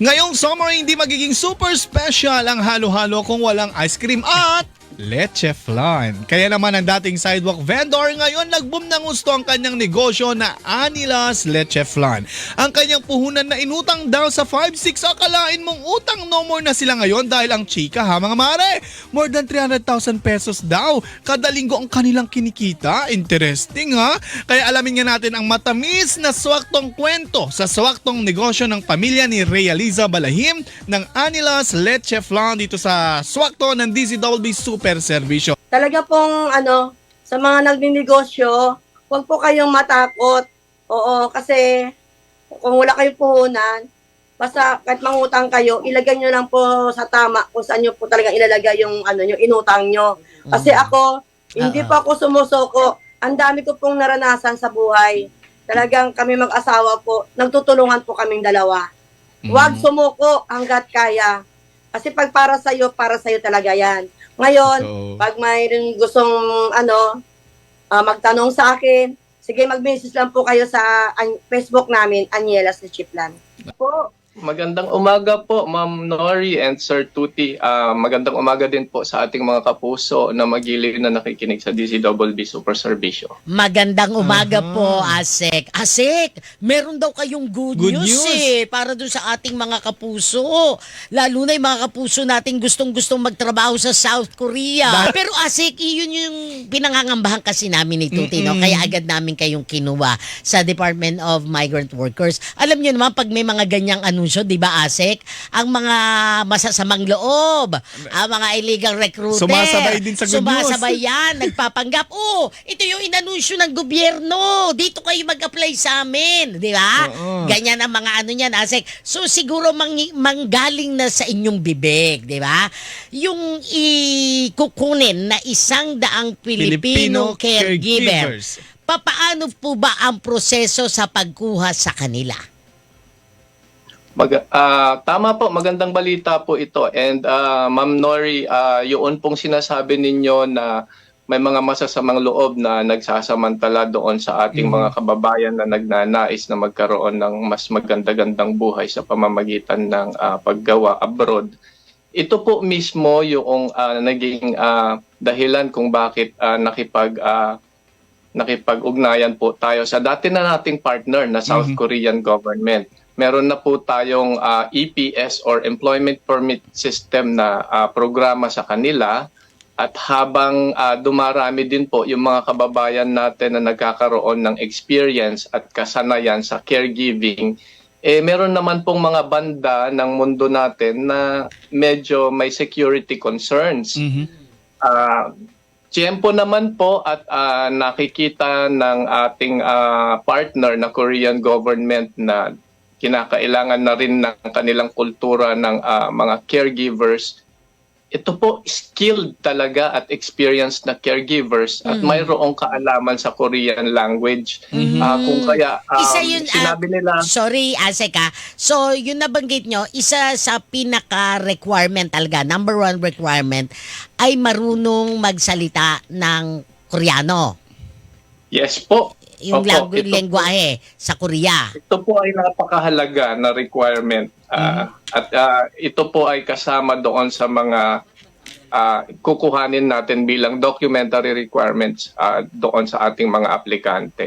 Ngayong summer, hindi magiging super special ang halo-halo kung walang ice cream at leche flan. Kaya naman ang dating sidewalk vendor ngayon nagboom ng gusto ang kanyang negosyo na Anilas Leche Flan. Ang kanyang puhunan na inutang daw sa 5-6 akalain mong utang no more na sila ngayon dahil ang chika ha mga mare. More than 300,000 pesos daw. Kada linggo ang kanilang kinikita. Interesting ha? Kaya alamin nga natin ang matamis na swaktong kwento sa swaktong negosyo ng pamilya ni Realiza Balahim ng Anilas Leche Flan dito sa swakto ng DZWB Super Servisyo. Talaga pong ano, sa mga nagninegosyo, huwag po kayong matakot. Oo, kasi kung wala kayong puhunan, basta kahit mangutang kayo, ilagay nyo lang po sa tama kung saan nyo po talaga ilalagay yung ano nyo, inutang nyo. Kasi ako, hindi pa ako sumusoko. Ang dami ko pong naranasan sa buhay. Talagang kami mag-asawa po, nagtutulungan po kaming dalawa. Huwag sumuko hanggat kaya. Kasi pag para sa'yo, para sa'yo talaga yan. Ngayon, So, pag mayroong gustong ano, ah, magtanong sa akin, sige mag-message lang po kayo sa Facebook namin, Anielas de Chiplan. Po, Magandang umaga po, Ma'am Nori and Sir Tuti. Ah, magandang umaga din po sa ating mga kapuso na magiliw na nakikinig sa DCWB Super Servisyo. Magandang umaga Aha. po, Asek. Asek, meron daw kayong good, Good news, news. eh, para doon sa ating mga kapuso. Lalo na yung mga kapuso nating gustong-gustong magtrabaho sa South Korea. Dahil- Pero Asek, iyon yung pinangangambahan kasi namin ni Tuti, no? Mm-mm. Kaya agad namin kayong kinuha sa Department of Migrant Workers. Alam niyo naman, pag may mga ganyang anunsyo, di ba, Asek? Ang mga masasamang loob, ang mga illegal recruiter. Sumasabay din sa good news. Sumasabay yan, nagpapanggap. Oh, ito yung inanunsyo ng gobyerno. Dito kayo mag-apply sa amin. Di ba? Oo. Ganyan ang mga ano niyan, Asek. So siguro mang- manggaling na sa inyong bibig, di ba? Yung ikukunin na isang daang Filipino, caregiver. Papaano po ba ang proseso sa pagkuha sa kanila? Mag, ah, tama po, magandang balita po ito. And ah, Ma'am Nori, ah, yun pong sinasabi ninyo na may mga masasamang loob na nagsasamantala doon sa ating Mhm. mga kababayan na nagnanais na magkaroon ng mas maganda-gandang buhay sa pamamagitan ng ah, paggawa abroad. Ito po mismo yung ah, naging ah, dahilan kung bakit ah, nakipag ah, nakipag-ugnayan po tayo sa dati na nating partner na South Mhm. Korean government. Meron na po tayong ah, EPS or Employment Permit System na ah, programa sa kanila at habang ah, dumarami din po yung mga kababayan natin na nagkakaroon ng experience at kasanayan sa caregiving, eh meron naman pong mga banda ng mundo natin na medyo may security concerns. Mhm. Ah, Tiempo naman po at ah, nakikita ng ating ah, partner na Korean government na kinakailangan na rin ng kanilang kultura ng ah, mga caregivers. Ito po skilled talaga at experienced na caregivers at Mm. mayroong kaalaman sa Korean language. Mhm. Ah, kung kaya um, Isa yun, sinabi nila Sorry, Asek ha. So, yung nabanggit nyo, isa sa pinaka-requirement talaga, number one requirement, ay marunong magsalita ng Koreano. yes po. Yung Opo, po. lengguwahe sa Korea. Ito po ay napakahalaga na requirement. Ah, At ah, ito po ay kasama doon sa mga ah, kukuhanin natin bilang documentary requirements ah, doon sa ating mga aplikante.